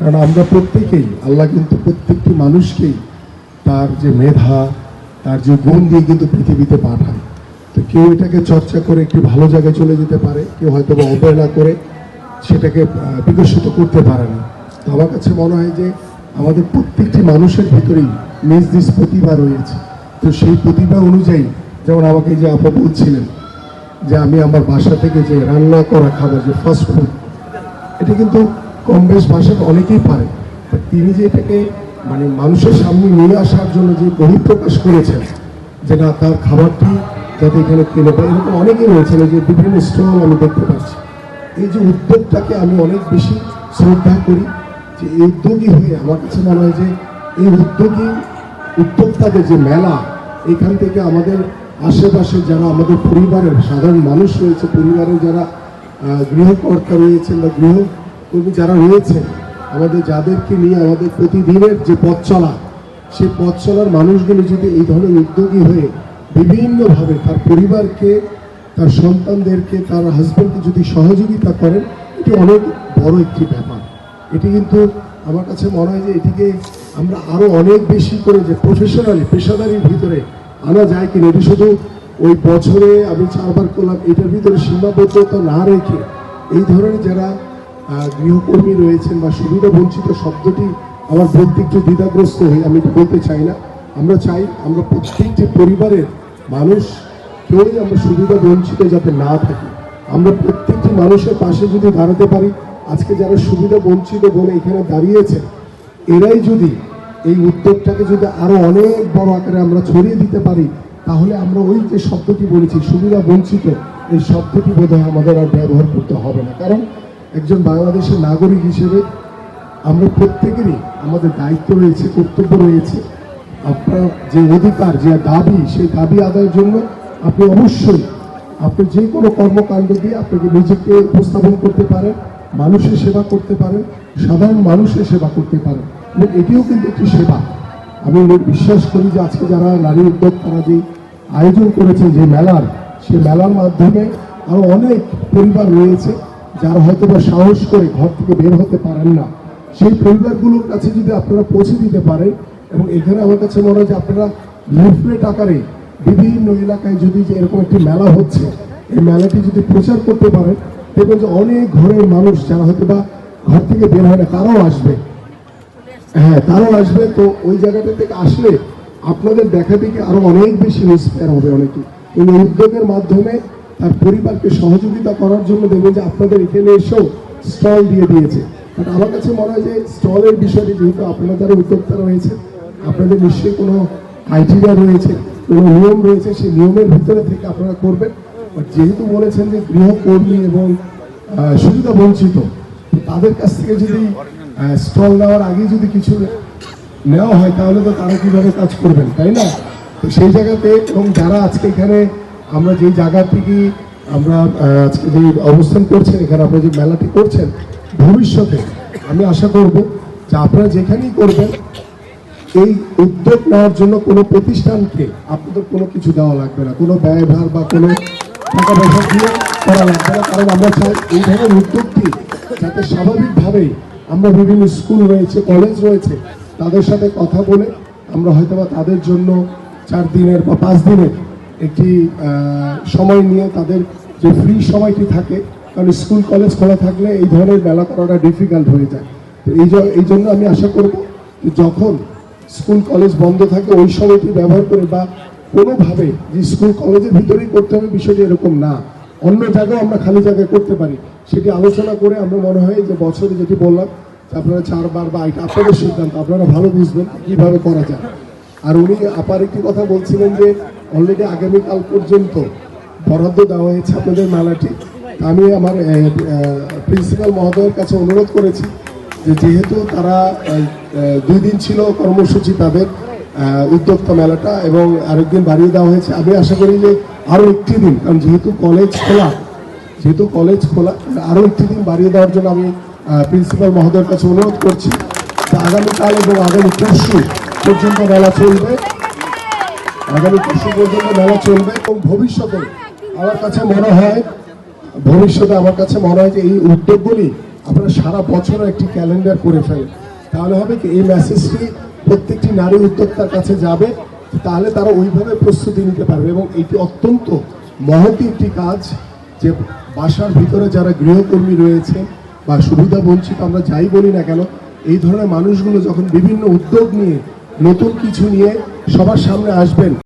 কারণ আমরা প্রত্যেকেই, আল্লাহ কিন্তু প্রত্যেকটি মানুষকেই তার যে মেধা, তার যে গুণ দিয়ে কিন্তু পৃথিবীতে পাঠায়। তো কেউ এটাকে চর্চা করে একটি ভালো জায়গায় চলে যেতে পারে, কেউ হয়তো বা অবহেলা করে সেটাকে বিকশিত করতে পারে না। তো আমার কাছে মনে হয় যে আমাদের প্রত্যেকটি মানুষের ভিতরেই নিজ নিজ প্রতিভা রয়েছে। তো সেই প্রতিভা অনুযায়ী, যেমন আমাকে যে আপা বলছিলেন যে আমি আমার বাসা থেকে যে রান্না করা খাবার, যে ফাস্ট ফুড এটা কিন্তু কম বেশ ভাষার অনেকেই পারে তিনি যে এটাকে মানে মানুষের সামনে নিয়ে আসার জন্য যে বহিঃপ্রকাশ করেছেন, যে না, তার খাবারটি যাতে এখানে কিনে পায় এরকম অনেকেই রয়েছেন যে বিভিন্ন স্টল আমি দেখতে পাচ্ছি। এই যে উদ্যোগটাকে আমি অনেক বেশি শ্রদ্ধা করি, যে এই উদ্যোগী হয়ে আমার কাছে মনে হয় যে এই উদ্যোগী, উদ্যোক্তাদের যে মেলা, এখান থেকে আমাদের আশেপাশে যারা আমাদের পরিবারের সাধারণ মানুষ রয়েছে, পরিবারের যারা গৃহকর্তা রয়েছেন বা গৃহকর্মী যারা রয়েছেন আমাদের যাদেরকে নিয়ে আমাদের প্রতিদিনের যে পথ চলা সেই পথ চলার মানুষগুলো যদি এই ধরনের উদ্যোগী হয়ে বিভিন্নভাবে তার পরিবারকে, তার সন্তানদেরকে, তার হাজব্যান্ডকে যদি সহযোগিতা করেন, এটি অনেক বড় একটি ব্যাপার। এটি কিন্তু আমার কাছে মনে হয় যে এটিকে আমরা আরও অনেক বেশি করে যে প্রফেশনালি পেশাদারির ভিতরে আনা যায় কিনা, এটি শুধু ওই বছরে আমি চারবার করলাম, এটার ভিতরে সীমাবদ্ধতা না রেখে এই ধরনের যারা গৃহকর্মী রয়েছেন বা সুবিধা বঞ্চিত শব্দটি আমার বলতে একটু দ্বিধাগ্রস্ত হয়ে, আমি বলতে চাই না। আমরা চাই আমরা প্রত্যেকটি পরিবারের মানুষ কেউই আমরা সুবিধা বঞ্চিত যাতে না থাকি। আমরা প্রত্যেকটি মানুষের পাশে যদি দাঁড়াতে পারি, আজকে যারা সুবিধা বঞ্চিত বলে এখানে দাঁড়িয়েছে এরাই যদি এই উদ্যোগটাকে যদি আরও অনেক বড় আকারে আমরা ছড়িয়ে দিতে পারি, তাহলে আমরা ওই যে শব্দটি বলেছি, সুবিধা বঞ্চিত, এই শব্দটি বোধহয় আমাদের আর ব্যবহার করতে হবে না। কারণ একজন বাংলাদেশের নাগরিক হিসেবে আমরা প্রত্যেকেরই আমাদের দায়িত্ব রয়েছে, কর্তব্য রয়েছে। আপনার যে অধিকার, যে দাবি, সেই দাবি আদায়ের জন্য আপনি অবশ্যই আপনি যে কোনো কর্মকাণ্ড দিয়ে আপনাকে নিজেকে উপস্থাপন করতে পারেন, মানুষের সেবা করতে পারেন, সাধারণ মানুষের সেবা করতে পারেন। এবং এটিও কিন্তু একটি সেবা। আমি বিশ্বাস করি যে আজকে যারা নারী উদ্যোক্তারা যে আয়োজন করেছে যে মেলার সেই মেলার মাধ্যমে আরও অনেক পরিবার রয়েছে। যারা হয়তো বা সাহস করে ঘর থেকে বের হতে পারেন না, সেই পরিবারগুলোর কাছে যদি আপনারা পৌঁছে দিতে পারেন, এবং এখানে আমার কাছে মনে হয় যে আপনারা লিফলেট আকারে বিভিন্ন এলাকায় যদি যে এরকম একটি মেলা হচ্ছে, এই মেলাটি যদি প্রচার করতে পারেন, দেখবেন যে অনেক ঘরের মানুষ যারা হয়তো বা ঘর থেকে বের হয় না, তারাও আসবে। হ্যাঁ তারাও আসবে। তো ওই জায়গাটা থেকে আসলে আপনাদের দেখা দেখি আরও অনেক বেশি ইন্সপায়ার হবে অনেকে। এই উদ্যোগের মাধ্যমে তার পরিবারকে সহযোগিতা করার জন্য দেখবেন যে আপনাদের এখানে এসেও স্টল দিয়ে দিয়েছে। বাট আমার কাছে মনে হয় যে স্টলের বিষয়টি যেহেতু আপনারা যারা রয়েছে আপনাদের নিশ্চয়ই কোনো ক্রাইটেরিয়া রয়েছে, কোনো নিয়ম রয়েছে, সেই নিয়মের ভিতরে থেকে আপনারা করবেন। বাট যেহেতু বলেছেন যে গৃহকর্মী এবং সুবিধা বঞ্চিত তাদের কাছ থেকে যদি স্টল নেওয়ার আগে যদি কিছু নেওয়া হয়, তাহলে তো তারা কীভাবে কাজ করবেন, তাই না? তো সেই জায়গাতে এবং যারা আজকে এখানে আমরা যেই জায়গা থেকে আমরা আজকে যে অবস্থান করছেন, এখানে আপনারা যে মেলাটি করছেন, ভবিষ্যতে আমি আশা করব যে আপনারা যেখানেই করবেন, এই উদ্যোগ নেওয়ার জন্য কোনো প্রতিষ্ঠানকে আপনাদের কোনো কিছু দেওয়া লাগবে না। কোনো ব্যয়ভার বা কোনো টাকা পয়সা দিয়ে করা লাগবে না, কারণ আমরা চাই এই ধরনের উদ্যোগটি যাতে স্বাভাবিকভাবেই আমরা বিভিন্ন স্কুল রয়েছে, কলেজ রয়েছে, তাদের সাথে কথা বলে আমরা হয়তো তাদের জন্য চার দিনের বা পাঁচ দিনের একটি সময় নিয়ে তাদের যে ফ্রি সময়টি থাকে কারণ স্কুল কলেজ খোলা থাকলে এই ধরনের মেলা করাটা ডিফিকাল্ট হয়ে যায়। তো এই এই জন্য আমি আশা করব যখন স্কুল কলেজ বন্ধ থাকে, ওই সময়টি ব্যবহার করে বা কোনোভাবে যে স্কুল কলেজের ভিতরেই করতে হবে বিষয়টি এরকম না। অন্য জায়গায় আমরা খালি জায়গায় করতে পারি। সেটি আলোচনা করে আমরা মনে হয় যে বছরে যেটি বললাম আপনারা চারবার বা এটা আপনাদের সিদ্ধান্ত, আপনারা ভালো বুঝবেন কীভাবে করা যায়। আর উনি আপার একটি কথা বলছিলেন যে অলরেডি আগামীকাল পর্যন্ত বরাদ্দ দেওয়া হয়েছে আপনাদের মেলাটি। আমি আমার প্রিন্সিপাল মহোদয়ের কাছে অনুরোধ করেছি যে যেহেতু তারা দুই দিন ছিল কর্মসূচি তাদের উদ্যোক্তা মেলাটা এবং আরেকদিন বাড়িয়ে দেওয়া হয়েছে, আমি আশা করি যে আরও একটি দিন, কারণ যেহেতু কলেজ খোলা, যেহেতু কলেজ খোলা, আরও একটি দিন বাড়িয়ে দেওয়ার জন্য আমি প্রিন্সিপাল মহোদয়ের কাছে অনুরোধ করছি। আগামীকাল এবং আগামী পরশু পর্যন্ত মেলা চলবে। আগামী পরশু পর্যন্ত মেলা চলবে এবং ভবিষ্যতে আমার কাছে মনে হয়, ভবিষ্যতে আমার কাছে মনে হয় যে এই উদ্যোগগুলি আপনারা সারা বছর একটি ক্যালেন্ডার করে ফেলেন তাহলে হবে কি, এই মেসেজটি প্রত্যেকটি নারী উদ্যোক্তার কাছে যাবে, তাহলে তারা ওইভাবে প্রস্তুতি নিতে পারবে এবং এটি অত্যন্ত মহতি একটি কাজ যে বাসার ভিতরে যারা গৃহকর্মী রয়েছে বা সুবিধা বঞ্চিত আমরা যাই বলি না কেন, এই ধরনের মানুষগুলো যখন বিভিন্ন উদ্যোগ নিয়ে নতুন কিছু নিয়ে সবার সামনে আসবেন